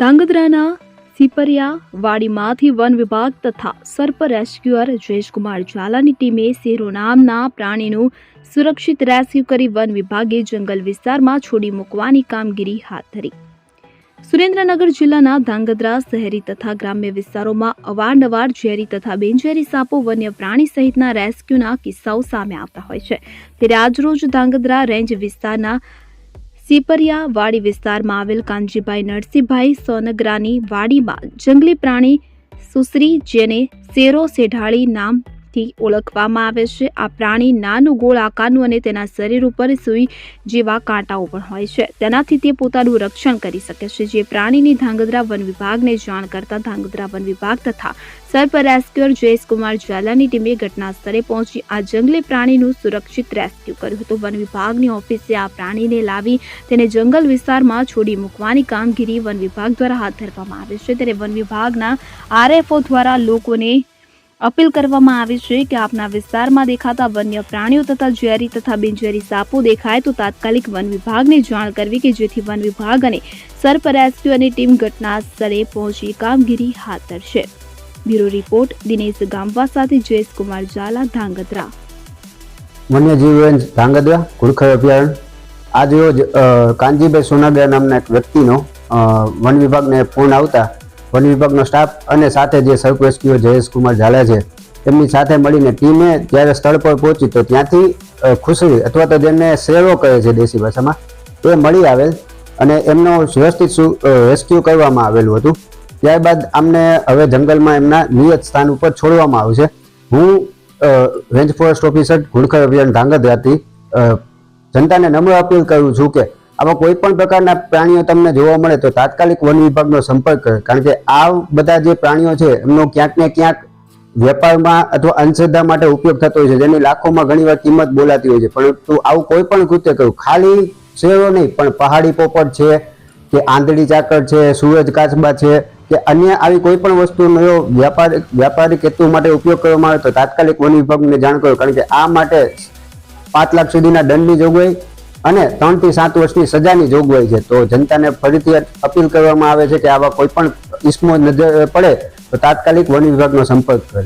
ધાંગધ્રાના સિપરિયા વાડીમાંથી one વિભાગ તથા સર્પ rescuer Jayeshkumar ઝાલાની ટીમે શેરો નામના પ્રાણીનું સુરક્ષિત રેસ્ક્યુ કરી વન વિભાગે જંગલ વિસ્તારમાં છોડી મૂકવાની કામગીરી હાથ ધરી. સુરેન્દ્રનગર જિલ્લાના ધાંગધ્રા શહેરી તથા ગ્રામ્ય વિસ્તારોમાં અવારનવાર ઝેરી તથા બિનઝેરી સાપો વન્ય પ્રાણી સહિતના રેસ્ક્યુના કિસ્સાઓ સામે આવતા હોય છે. ત્યારે આજરોજ ધાંગધ્રા રેન્જ વિસ્તારના સિપરિયા વાડી વિસ્તારમાં આવેલ કાનજીભાઈ નરસિંહભાઈ સોનગરાની વાડીમાં જંગલી પ્રાણી સુસરી જેને શેરો સેઢાળી નામથી ઓળખવામાં આવે છે. આ પ્રાણી નાનું ગોળ આકારનું અને તેના શરીર ઉપર સુઈ જેવા કાંટાઓ પણ હોય છે. તેનાથી તે પોતાનું રક્ષણ કરી શકે છે. જે પ્રાણીની ધાંગધ્રા વન વિભાગને જાણ કરતા ધાંગધ્રા વન વિભાગ તથા સર્પ રેસ્ક્યુઅર જયેશકુમાર ઝાલાની ટીમે ઘટના સ્થળે પહોંચી આ જંગલી પ્રાણીનું સુરક્ષિત રેસ્ક્યુ કર્યું હતું. વન વિભાગની ઓફિસે આ પ્રાણીને લાવી તેને જંગલ વિસ્તારમાં છોડી મૂકવાની કામગીરી વન વિભાગ દ્વારા હાથ ધરવામાં આવે છે. ત્યારે વન વિભાગના આરએફઓ દ્વારા લોકોને અપીલ કરવામાં આવી છે કે આપના વિસ્તારમાં દેખાતા વન્ય પ્રાણીઓ તથા ઝેરી તથા બિનઝેરી સાપો દેખાય તો તાત્કાલિક વન વિભાગને જાણ કરવી કે જેથી વન વિભાગ અને સર્પ રેસ્ક્યુઅરની ટીમ ઘટના સ્થળે પહોંચી કામગીરી હાથ ધરશે. બ્યુરો રિપોર્ટ, દિનેશ ગામવા સાથે જયેશ કુમાર ઝાલા, ધાંગધ્રા. વન્યજીવ ધાંગધ્રા, ઘુડખર અભયારણ્ય. આજે રોજ કાનજીભાઈ સોનાગરા નામના એક વ્યક્તિનો વન વિભાગને ફોન આવતા વન વિભાગનો સ્ટાફ અને સાથે જે સર્પ રેસ્ક્યુઅર જયેશ કુમાર ઝાલા છે તેમની સાથે મળીને ટીમે જ્યારે સ્થળ પર પહોંચી તો ત્યાંથી ખુશરી અથવા તો જેને શેરો કહે છે દેશી ભાષામાં, એ મળી આવેલ અને એમનો વ્યવસ્થિત રેસ્ક્યુ કરવામાં આવેલું હતું. ત્યારબાદ આમને હવે જંગલમાં એમના નિયત સ્થાન ઉપર છોડવામાં આવશે હું રેન્જ ફોરેસ્ટ ઓફિસર ઘુડખર અભિયાન ધાંગધ્રાથી જનતાને નમ્ર અપીલ કરું છું કે આવા કોઈ પણ પ્રકારના પ્રાણીઓ તમને જોવા મળે તો તાત્કાલિક વન વિભાગનો સંપર્ક કરે. કારણ કે આ બધા જે પ્રાણીઓ છે, એમનો ક્યાંક ને ક્યાંક વેપારમાં અથવા અંધશ્રદ્ધા માટે ઉપયોગ થતો હોય છે, જેની લાખોમાં ઘણીવાર કિંમત બોલાતી હોય છે. પરંતુ આવું કોઈ પણ કૃત્ય કર્યું ખાલી શેરો નહીં, પણ પહાડી પોપટ છે, કે આંધળી ચાકર છે, સૂરજ કાચબા છે, કે અન્ય આવી કોઈ પણ વસ્તુનો વ્યાપાર, વ્યાપારિક હેતુ માટે ઉપયોગ કરવામાં આવે તો તાત્કાલિક વન વિભાગને જાણ કરો. કારણ કે આ માટે પાંચ લાખ સુધીના દંડની જોગવાઈ અને ત્રણથી સાત વર્ષની સજાની જોગવાઈ છે. તો જનતાને ફરીથી અપીલ કરવામાં આવે છે કે આવા કોઈ પણ ઇસમો નજર પડે તો તાત્કાલિક વન વિભાગનો સંપર્ક કરે.